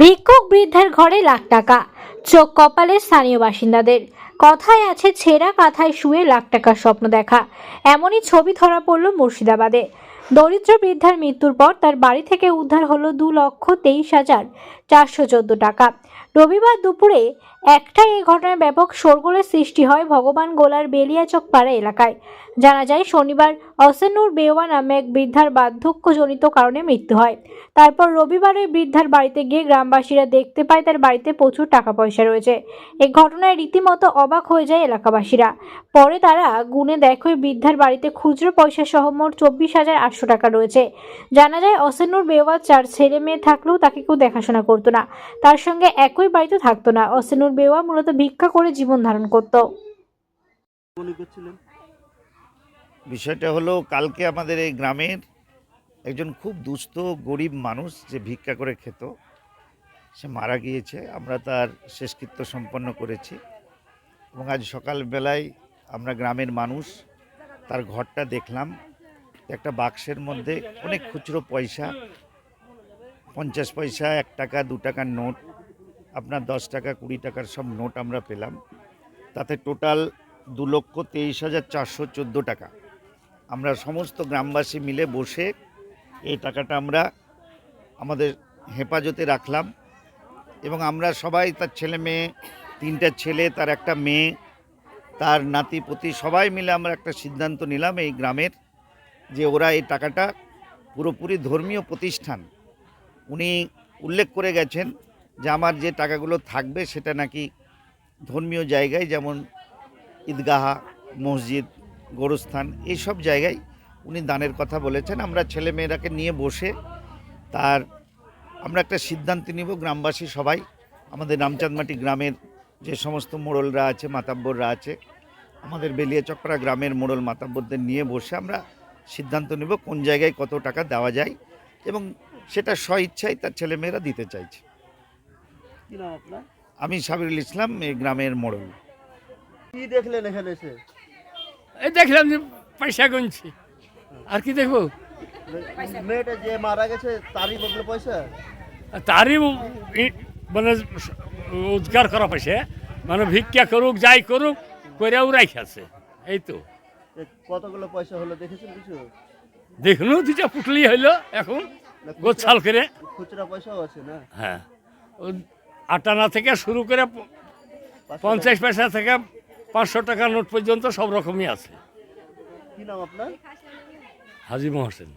ভিক্ষুক বৃদ্ধার ঘরে লাখ টাকা। চোখ কপালের স্থানীয় বাসিন্দাদের। কথায় আছে, ছেঁড়া কাঁথায় শুয়ে লাখ টাকার স্বপ্ন দেখা। এমনই ছবি ধরা পড়ল মুর্শিদাবাদে। দরিদ্র বৃদ্ধার মৃত্যুর পর তার বাড়ি থেকে উদ্ধার হলো দু লক্ষ তেইশ হাজার চারশো চোদ্দ টাকা। রবিবার দুপুরে একটাই এই ঘটনায় ব্যাপক শোরগোলের সৃষ্টি হয় ভগবান গোলার বেলিয়াচক পাড়া এলাকায়। জানা যায়, শনিবার অসেনুর বেওয়া নামে এক বৃদ্ধার বার্ধক্যজনিত কারণে মৃত্যু হয়। তারপর রবিবার ওই বৃদ্ধার বাড়িতে গিয়ে গ্রামবাসীরা দেখতে পায়, তার বাড়িতে প্রচুর টাকা পয়সা রয়েছে। এই ঘটনায় রীতিমতো অবাক হয়ে যায় এলাকাবাসীরা। পরে তারা গুনে দেখে বৃদ্ধার বাড়িতে খুচরো পয়সা সহ মোট চব্বিশ হাজার আটশো টাকা রয়েছে। জানা যায় অসেনুর বেওয়া চার ছেলে মেয়ে থাকলেও তাকে কেউ দেখাশোনা করতো না। তার সঙ্গে একই বাড়িতে থাকতো না। অসেনুর বেওয়া মূলত ভিক্ষা করে জীবন ধারণ করতো। মনে বিষয়টা হলো কালকে আমাদের এই গ্রামের একজন খুব দুস্থ গরিব মানুষ যে ভিক্ষা করে খেত সে মারা গিয়েছে। আমরা তার শেষকৃত্য সম্পন্ন করেছি। এবং আজ সকালবেলায় আমরা গ্রামের মানুষ তার ঘরটা দেখলাম। একটা বাক্সের মধ্যে অনেক খুচরো পয়সা পঞ্চাশ পয়সা এক টাকা দু টাকার নোট আপনার দশ টাকা, কুড়ি টাকার সব নোট আমরা পেলাম। তাতে টোটাল দু লক্ষ তেইশ হাজার চারশো চোদ্দ টাকা। আমরা সমস্ত গ্রামবাসী মিলে বসে এই টাকাটা আমরা আমাদের হেফাজতে রাখলাম এবং আমরা সবাই তার ছেলে মেয়ে, তিনটা ছেলে, তার একটা মেয়ে, তার নাতি, পুতি, সবাই মিলে আমরা একটা সিদ্ধান্ত নিলাম এই গ্রামের যে ওরা এই টাকাটা পুরোপুরি ধর্মীয় প্রতিষ্ঠান। উনি উল্লেখ করে গেছেন যে আমার যে টাকাগুলো থাকবে সেটা নাকি ধর্মীয় জায়গায়, যেমন ঈদগাহা, মসজিদ, গোরস্থান, এইসব জায়গায় উনি দানের কথা বলেছেন। আমরা ছেলেমেয়েরাকে নিয়ে বসে তার, আমরা একটা সিদ্ধান্ত নিব, গ্রামবাসী সবাই, আমাদের রামচাঁদমাটি গ্রামের যে সমস্ত মোড়লরা আছে, মাতাব্বররা আছে, আমাদের বেলিয়াচকরা গ্রামের মোড়ল মাতাব্বরদের নিয়ে বসে আমরা সিদ্ধান্ত নেব কোন জায়গায় কত টাকা দেওয়া যায় এবং সেটা স্ব ইচ্ছায় তার ছেলেমেয়েরা দিতে চাইছে। আমি সাবিরুল ইসলাম এই গ্রামের মোড়ল। কি দেখলেন এখানে এসে? এই দেখলাম যে পয়সা গুনছি। আর কি দেখব? মেয়েটা যে মারা গেছে তারই বদলে পয়সা? তারই ই- মানে উদ্ধার করা পয়সা। মানে ভিক্ষা করুক যাই করুক করেও রাখাছে এই তো। কতগুলো পয়সা হলো দেখেছেন কিছু? দেখল দুটা পুটলি হইল এখন গোছাল করে। খুচরা পয়সাও আছে না? হ্যাঁ। আটানা থেকে শুরু করে পঞ্চাশ পয়সা থেকে পাঁচশো টাকা নোট পর্যন্ত সব রকমই আছে। কি নাম আপনার? হাজি মহসেন।